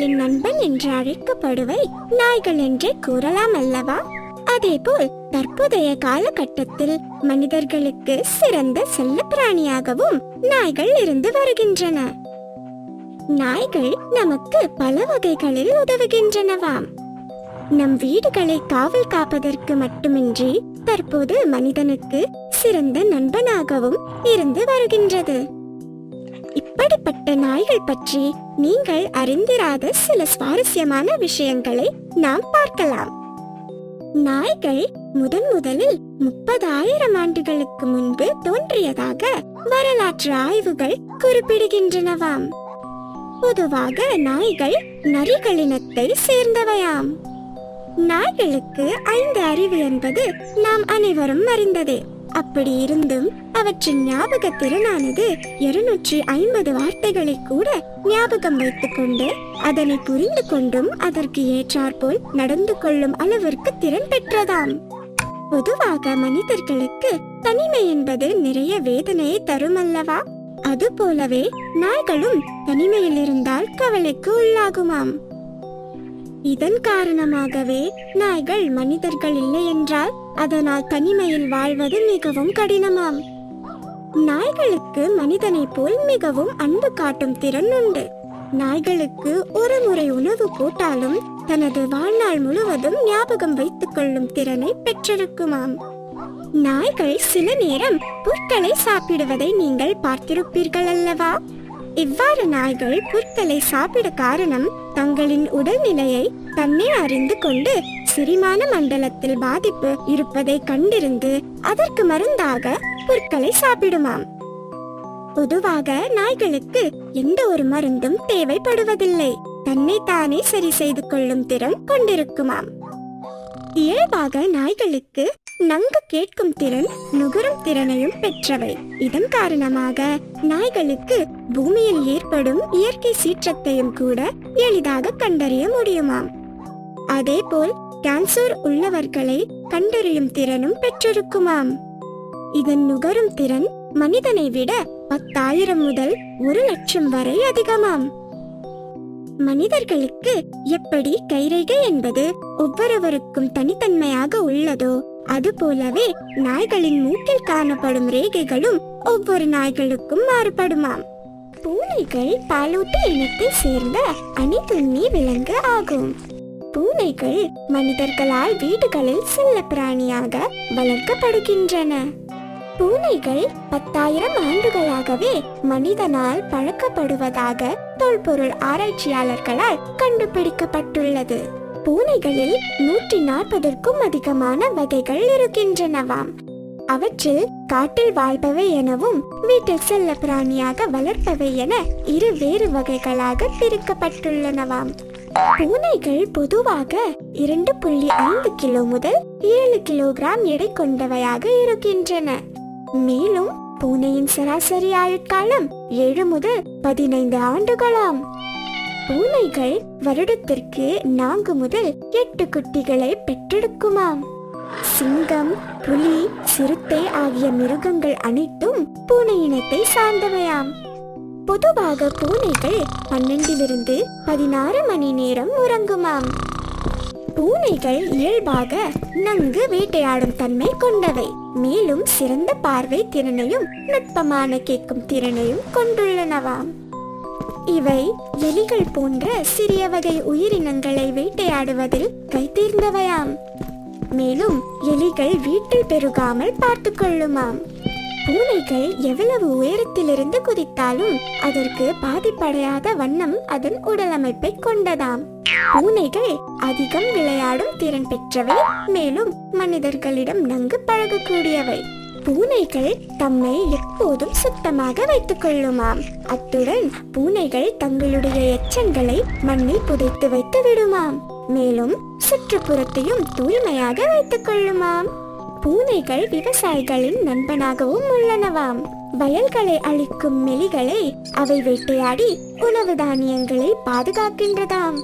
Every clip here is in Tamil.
நாய்களின் நண்பன் என்று அழைக்கப்படுவை நாய்கள் என்றே கூறலாம் அல்லவா? அதேபோல் தற்போதைய காலகட்டத்தில் மனிதர்களுக்கு சிறந்த செல்லப்பிராணியாகவும் நாய்கள் இருந்து வருகின்றன. நாய்கள் நமக்கு பல வகைகளில் உதவுகின்றனவாம். நம் வீடுகளை காவல் காப்பதற்கு மட்டுமின்றி தற்போது மனிதனுக்கு சிறந்த நண்பனாகவும் இருந்து வருகின்றது. இப்படிப்பட்ட நாய்கள் பற்றி நீங்கள் அறிந்திராத சில சுவாரஸ்யமான விஷயங்களை நாம் பார்க்கலாம். நாய்கள் முதன் முதலில் முப்பதாயிரம் ஆண்டுகளுக்கு முன்பு தோன்றியதாக வரலாற்று ஆய்வுகள் குறிப்பிடுகின்றனவாம். பொதுவாக நாய்கள் நரிகளினத்தை சேர்ந்தவையாம். நாய்களுக்கு ஐந்து அறிவு என்பது நாம் அனைவரும் அறிந்ததே. அப்படி இருந்தும் அவற்றின் ஞாபக திறனானது இருநூற்றி ஐம்பது வார்த்தைகளை கூட ஞாபகம் வைத்துக் கொண்டு அதனை புரிந்து கொண்டும் அதற்கு ஏற்றாற்போல் நடந்து கொள்ளும் அளவிற்கு திறன் பெற்றதாம். பொதுவாக மனிதர்களுக்கு தனிமை என்பது நிறைய வேதனையை தரும் அல்லவா அதுபோலவே நாய்களும் தனிமையில் இருந்தால் கவலைக்கு உள்ளாகுமாம். இதன் காரணமாகவே நாய்கள் மனிதர்கள் இல்லை என்றால் அதனால் தனிமையில் வாழ்வது மிகவும் கடினமாம். நாய்களுக்கு மனிதனைப் போல் மிகவும் அன்பு காட்டும் திறன் உண்டு. நாய்களுக்கு ஒரு முறை உணவு போட்டாலும் தனது வாழ்நாள் முழுவதும் ஞாபகம் வைத்துக் கொள்ளும் திறனை பெற்றிருக்குமாம். நாய்கள் சில நேரம் புற்களை சாப்பிடுவதை நீங்கள் பார்த்திருப்பீர்கள் அல்லவா இவ்வாறு நாய்கள் புற்களை சாப்பிட காரணம் தங்களின் உடல்நிலையை தன்னே அறிந்து கொண்டு செரிமான மண்டலத்தில் பாதிப்பு இருப்பதை கண்டிருந்து அதற்கு மருந்தாக புற்களை சாப்பிடுமாம். பொதுவாக நாய்களுக்கு எந்த ஒரு மருந்தும் தேவைப்படுவதில்லை. தன்னை தானே சரி செய்து கொள்ளும் திறன் கொண்டிருக்குமாம். இயல்பாக நாய்களுக்கு நன்கு கேட்கும் திறன் நுகரும் திறனையும் பெற்றவை. இதன் காரணமாக நாய்களுக்கு பூமியில் ஏற்படும் இயற்கை சீற்றத்தையும் கூட எளிதாக கண்டறிய முடியுமாம். அதேபோல் கேன்சர் உள்ளவர்களை கண்டறியும் திறனும் பெற்றிருக்குமாம். இதன் நுகரும் திறன் மனிதனை விட பத்தாயிரம் முதல் ஒரு லட்சம் வரை அதிகமாம். மனிதர்களுக்கு எப்படி கைரேகை என்பது ஒவ்வொருவருக்கும் தனித்தன்மையாக உள்ளதோ அது போலவே நாய்களின் மூக்கில் காணப்படும் ரேகைகளும் ஒவ்வொரு நாய்களுக்கும் மாறுபடுமாம். பூனைகள் பாலூட்டி இனத்தை சேர்ந்த அணிதுண்ணி விலங்கு ஆகும். பூனைகள் மனிதர்களால் வீடுகளில் செல்ல பிராணியாக வளர்க்கப்படுகின்றன. பூனைகள் பத்தாயிரம் ஆண்டுகளாகவே மனிதனால் பழக்கப்படுவதாக தொல்பொருள் ஆராய்ச்சியாளர்களால் கண்டுபிடிக்கப்பட்டுள்ளது. பூனைகளில் நூற்றி நாற்பதற்கும் அதிகமான வகைகள் இருக்கின்றனவாம். அவற்றில் காட்டில் வாழ்பவை எனவும் வீட்டில் செல்ல பிராணியாக வளர்ப்பவை என இரு வேறு வகைகளாக பிரிக்கப்பட்டுள்ளனவாம். பூனைகள் பொதுவாக இரண்டு புள்ளி ஐந்து கிலோ முதல் ஏழு கிலோகிராம் எடை கொண்டவையாக இருக்கின்றன. மேலும் பூனையின் சராசரி ஆயுட்காலம் ஏழு முதல் பதினைந்து ஆண்டுகளாம். பூனைகள் வருடத்திற்கு நான்கு முதல் எட்டு குட்டிகளை பெற்றெடுக்குமாம். சிங்கம் புலி சிறுத்தை ஆகிய மிருகங்கள் அனைத்தும் பூனை இனத்தை சார்ந்தவையாம். பொதுவாக பூனைகள் பன்னெண்டிலிருந்து பதினாறு மணி நேரம் உறங்குமாம். பூனைகள் இயல்பாக நன்கு வேட்டையாடும் தன்மை கொண்டவை. மேலும் சிறந்த பார்வை திறனையும் நுட்பமான கேட்கும் திறனையும் கொண்டுள்ளனவாம். இவை எலிகள் போன்ற சிறிய வகை உயிரினங்களை வேட்டையாடுவதில் கைதேர்ந்தவையாம் மேலும் எலிகள் வீட்டில் பெருகாமல் பார்த்து கொள்ளுமாம். பூனைகள் எவ்வளவு உயரத்திலிருந்து குதித்தாலும் அதற்கு பாதிப்படையாத வண்ணம் அதன் உடலமைப்பை கொண்டதாம். பூனைகள் அதிகம் விளையாடும் திறன் பெற்றவை மேலும் மனிதர்களிடம் நன்கு பழகக்கூடியவை. பூனைகள் தம்மை எப்போதும் சுத்தமாக வைத்துக் கொள்ளுமாம். அத்துடன் பூனைகள் தங்களுடைய எச்சங்களை மண்ணில் புதைத்து வைத்து விடுமாம். மேலும் சுற்றுப்புறத்தையும் தூய்மையாக வைத்துக் கொள்ளுமாம். பூனைகள் விவசாயிகளின் நண்பனாகவும் உள்ளனவாம். வயல்களை அழிக்கும் மெலிகளை அவை வேட்டையாடி உணவு தானியங்களை பாதுகாக்கின்றதாம்.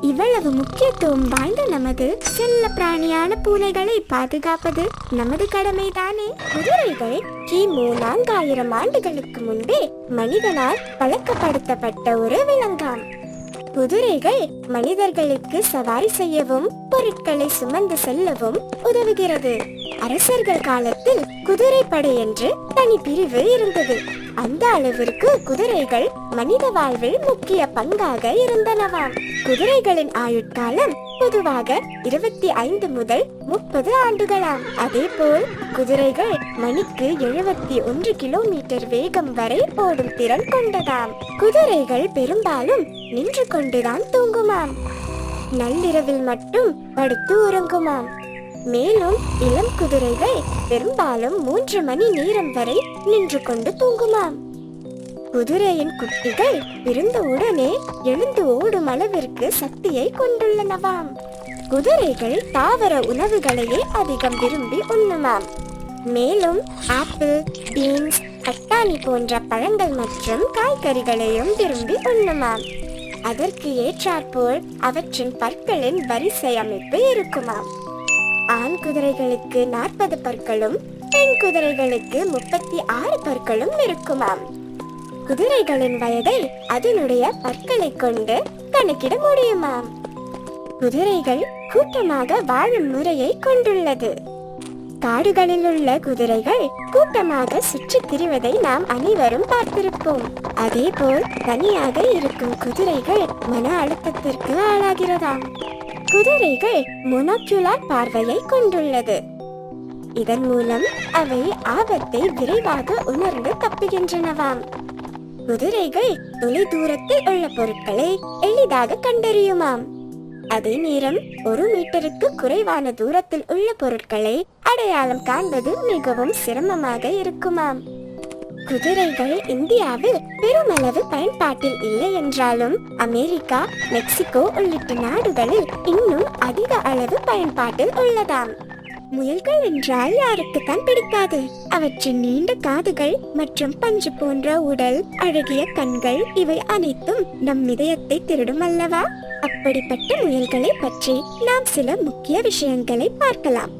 இவ்வளவு முக்கியத்துவம் வாய்ந்த நமது செல்ல பிராணியான பூனைகளை பாதுகாப்பது நமது கடமைதானே? குதிரைகள் கிமு நான்காயிரம் ஆண்டுகளுக்கு முன்பே மனிதனால் பழக்கப்படுத்தப்பட்ட ஒரு விலங்காம். குதிரைகள் மனிதர்களுக்கு சவாரி செய்யவும் பொருட்களை சுமந்து செல்லவும் உதவுகிறது. அரசர்கள் காலத்தில் குதிரைப்படை என்று தனி பிரிவு இருந்தது. அந்த அளவிற்கு குதிரைகள் மனித வாழ்வில் முக்கிய பங்காக இருந்தனவாம் குதிரைகளின் ஆயுட்காலம் பொதுவாக இருபத்தி ஐந்து முதல் முப்பது ஆண்டுகளாம். அதேபோல் குதிரைகள் மணிக்கு எழுபத்தி ஒன்று கிலோமீட்டர் வேகம் வரை ஓடும் திறன் கொண்டதாம். குதிரைகள் பெரும்பாலும் நின்று கொண்டுதான் தூங்குமாம். நள்ளிரவில் மட்டும் படுத்து உறங்குமாம். மேலும் இளம் குதிரைகள் பெரும்பாலும் மூன்று மணி நேரம் வரை நின்று கொண்டு தூங்குமாம். குதிரையின் குட்டிகள் பிறந்த உடனே எழுந்து ஓடும் அளவிற்கு சக்தியை கொண்டுள்ளனவாம். குதிரைகள் தாவர உணவுகளையே அதிகம் விரும்பி உண்ணுமாம். மேலும் ஆப்பிள் பீன்ஸ் பட்டாணி போன்ற பழங்கள் மற்றும் காய்கறிகளையும் விரும்பி உண்ணுமாம். அதற்கு ஏற்றாற்போல் அவற்றின் பற்களின் வரிசை அமைப்பு இருக்குமாம். ஆண் குதிரைகளுக்கு நாற்பது பற்களும் பெண் குதிரைகளுக்கு முப்பத்தி ஆறு பற்களும் இருக்குமாம். குதிரைகளின் வயதை அதனுடைய பற்களை கொண்டு கணக்கிட முடியுமாம். குதிரைகள் கூட்டமாக வாழும் முறையை கொண்டுள்ளது. காடுகளில் உள்ள குதிரைகள் கூட்டமாக சுற்றித் திரிவதை நாம் அனைவரும் பார்த்திருப்போம். அதேபோல் தனியாக இருக்கும் குதிரைகள் மன அழுத்தத்திற்கு ஆளாகிறதாம். குதிரைகள் மொனோக்யுலார் பார்வையை கொண்டுள்ளது. இதன் மூலம் அவை ஆபத்தை விரைவாக உணர்ந்து தப்புகின்றனவாம். குதிரைகள் தொலை தூரத்தில் உள்ள பொருட்களை எளிதாக கண்டறியுமாம். அதே நேரம் ஒரு மீட்டருக்கு குறைவான தூரத்தில் உள்ள பொருட்களை அடையாளம் காண்பது மிகவும் சிரமமாக இருக்குமாம். குதிரைகள் இந்தியாவில் பெருமளவு பயன்பாட்டில் இல்லை என்றாலும் அமெரிக்கா மெக்சிகோ உள்ளிட்ட நாடுகளில் இன்னும் அதிக அளவு பயன்பாட்டில் உள்ளதாம். முயல்கள் என்றால் யாருக்குத்தான் பிடிக்காது. அவற்றின் நீண்ட காதுகள் மற்றும் பஞ்சு போன்ற உடல் அழகிய கண்கள் இவை அனைத்தும் நம் இதயத்தை திருடும் அல்லவா? அப்படிப்பட்ட முயல்களை பற்றி நாம் சில முக்கிய விஷயங்களை பார்க்கலாம்.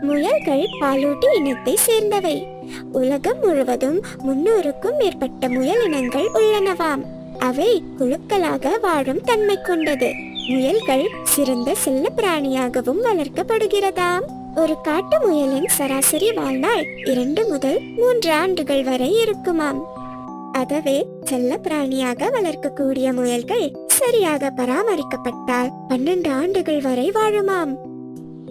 முயல்கள் பாலூட்டி இனத்தை சேர்ந்தவை. உலகம் முழுவதும் முன்னூறுக்கும் மேற்பட்ட முயல் இனங்கள் உள்ளனவாம். அவை குழுக்களாக வாழும் தன்மை கொண்டது. முயல்கள் சிறந்த செல்ல பிராணியாகவும் வளர்க்கப்படுகிறதாம். ஒரு காட்டு முயலின் சராசரி வாழ்நாள் இரண்டு முதல் மூன்று ஆண்டுகள் வரை இருக்குமாம். அதவே செல்ல பிராணியாக வளர்க்கக்கூடிய முயல்கள் சரியாக பராமரிக்கப்பட்டால் பன்னெண்டு ஆண்டுகள் வரை வாழுமாம்.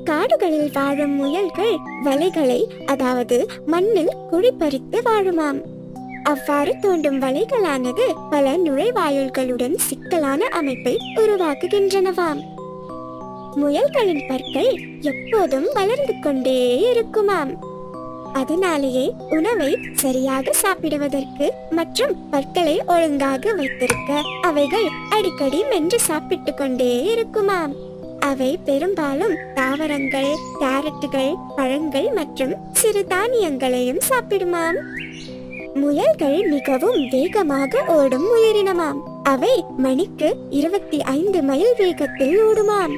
காடுகளில் வாழும் முயல்கள் வலைகளை அதாவது மண்ணில் குழிப்பறித்து வாழுமாம். அவ்வாறு தோண்டும் வலைகளானது பல நுழைவாயில்களுடன் சிக்கலான அமைப்பை உருவாக்குகின்றனவாம். முயல்களின் பற்கள் எப்போதும் வளர்ந்து கொண்டே இருக்குமாம். அதனாலேயே உணவை சரியாக சாப்பிடுவதற்கு மற்றும் பற்களை ஒழுங்காக வைத்திருக்க அவைகள் அடிக்கடி மென்று சாப்பிட்டு கொண்டே இருக்குமாம். அவை பெரும்பாலும் தாவரங்கள் கேரட்டுகள் பழங்கள் மற்றும் சிறு தானியங்களையும் சாப்பிடுமாம். முயல்கள் மிகவும் வேகமாக ஓடும் உயிரினமாம். அவை மணிக்கு இருபத்தி ஐந்து மைல் வேகத்தில் ஓடுமாம்.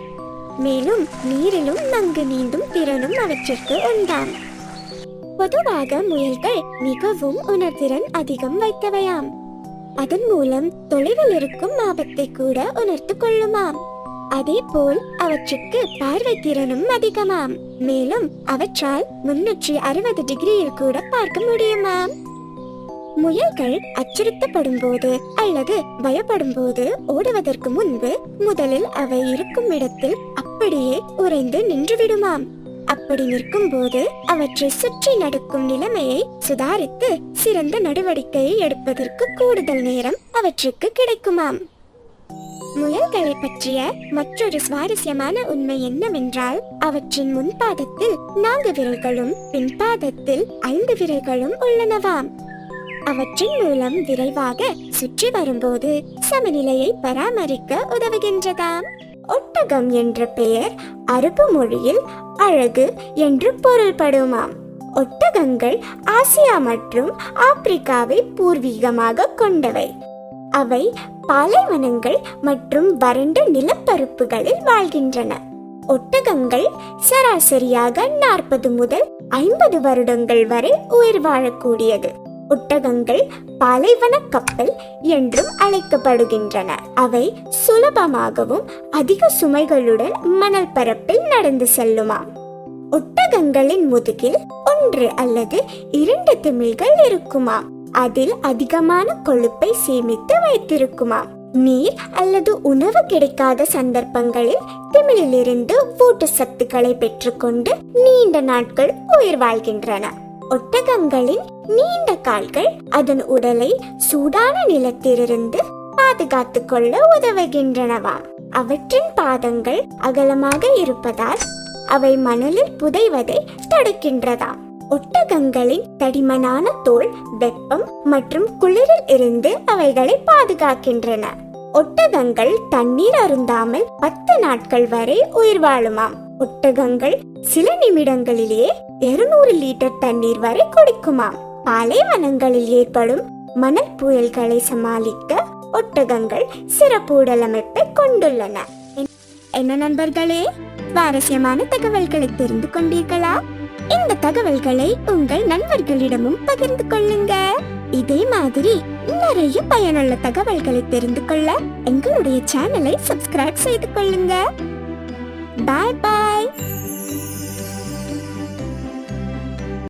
மேலும் நீரிலும் நன்கு நீந்தும் திறனும் அவற்றிற்கு உண்டாம். பொதுவாக முயல்கள் மிகவும் உணர்திறன் அதிகம் வைத்தவையாம். அதன் மூலம் தொலைவில் இருக்கும் ஆபத்தை கூட உணர்த்து கொள்ளுமாம். அதே போல் அவற்றுக்கு பார்வை திறனும் அதிகமாம். மேலும் அவற்றால் முன்னூற்றி அறுபது டிகிரியில் கூட பார்க்க முடியுமாம். முயல்கள் அச்சுறுத்தப்படும் போது அல்லது பயப்படும் போது ஓடுவதற்கு முன்பு முதலில் அவை இருக்கும் இடத்தில் அப்படியே உறைந்து நின்றுவிடுமாம். அப்படி நிற்கும் போது அவற்றை சுற்றி நடக்கும் நிலைமையை சுதாரித்து சிறந்த நடவடிக்கையை எடுப்பதற்கு கூடுதல் நேரம் அவற்றுக்கு கிடைக்குமாம். முயல்களை பற்றிய மற்றொரு சுவாரஸ்யமான உண்மை என்னவென்றால் அவற்றின் முன்பாதத்தில் நான்கு விரல்களும் பின்பாதத்தில் ஐந்து விரல்களும் உள்ளனவாம். அவற்றின் மூலம் விரைவாக சுற்றி வரும்போது சமநிலையை பராமரிக்க உதவுகின்றதாம். ஒட்டகம் என்ற பெயர் அரபு மொழியில் அழகு என்று பொருள்படுமாம். ஒட்டகங்கள் ஆசியா மற்றும் ஆப்பிரிக்காவை பூர்வீகமாக கொண்டவை. அவை பாலைவனங்கள் மற்றும் வறண்ட நிலப்பரப்புகளில் வாழ்கின்றன. ஒட்டகங்கள் சராசரியாக நாற்பது முதல் ஐம்பது வருடங்கள் வரை உயிர் வாழக்கூடியது. ஒட்டகங்கள் பாலைவன கப்பல் என்றும் அழைக்கப்படுகின்றன. அவை சுலபமாகவும் அதிக சுமைகளுடன் மணல் பரப்பில் நடந்து செல்லுமாம். ஒட்டகங்களின் முதுகில் ஒன்று அல்லது இரண்டு திமில்கள் இருக்குமாம். அதில் அதிகமான கொழுப்பை சேமித்து வைத்திருக்குமாம் நீர் அல்லது உணவு கிடைக்காத சந்தர்ப்பங்களில் திமிழிலிருந்து ஊட்டச்சத்துக்களை பெற்றுக்கொண்டு நீண்ட நாட்கள் உயிர் வாழ்கின்றன. ஒட்டகங்களின் நீண்ட கால்கள் அதன் உடலை சூடான நிலத்திலிருந்து பாதுகாத்துக் கொள்ள உதவுகின்றனவாம் அவற்றின் பாதங்கள் அகலமாக இருப்பதால் அவை மணலில் புதைவதை தடுக்கின்றதாம் ஒட்டகங்களின் தடிமனான தோல் வெப்பம் மற்றும் குளிரில் இருந்து அவைகளை பாதுகாக்கின்றன. ஒட்டகங்கள் தண்ணீர் அருந்தாமல் பத்து நாட்கள் வரை உயிர் வாழுமாம். ஒட்டகங்கள் சில நிமிடங்களிலேயே இருநூறு லிட்டர் தண்ணீர் வரை குடிக்குமாம். பாலைவனங்களில் ஏற்படும் மணல் புயல்களை சமாளிக்க ஒட்டகங்கள் சிறப்பு உடலமைப்பை கொண்டுள்ளன. என்ன நண்பர்களே சுவாரஸ்யமான தகவல்களை தெரிந்து கொண்டீர்களா? இந்த தகவல்களை உங்கள் நண்பர்களிடமும் பகிர்ந்து கொள்ளுங்க. இதே மாதிரி நிறைய பயனுள்ள தகவல்களை தெரிந்து கொள்ள எங்களுடைய சேனலை சப்ஸ்கிரைப் செய்து கொள்ளுங்க. பாய் பாய்